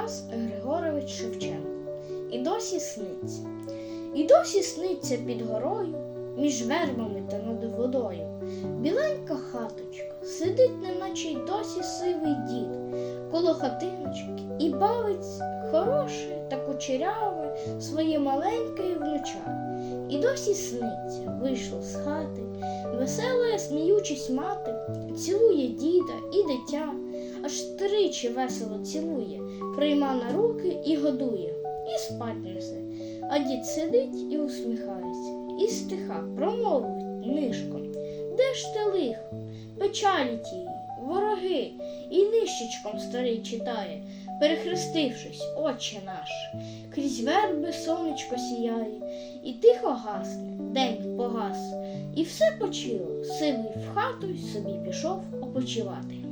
Тарас Григорович Шевченко. І досі сниться. І досі сниться під горою, між вербами та над водою. Біленька хаточка, сидить, неначе й досі сивий дід, коло хатиночки і бавить хороше та кучеряве своє маленьке внуча. І досі сниться, вийшло з хати, весела, сміючись мати, цілує діда і дитя, аж тричі весело цілує, прийма на руки і годує, і спать несе. А дід сидить і усміхається, і стиха промовить нишком. Де ж те лихо, печалі тії, вороги, і нищечком старий читає, перехрестившись, Отче наш, крізь верби сонечко сіяє, і тихо гасне, день погас, і все почило, сивий в хату й собі пішов опочивати.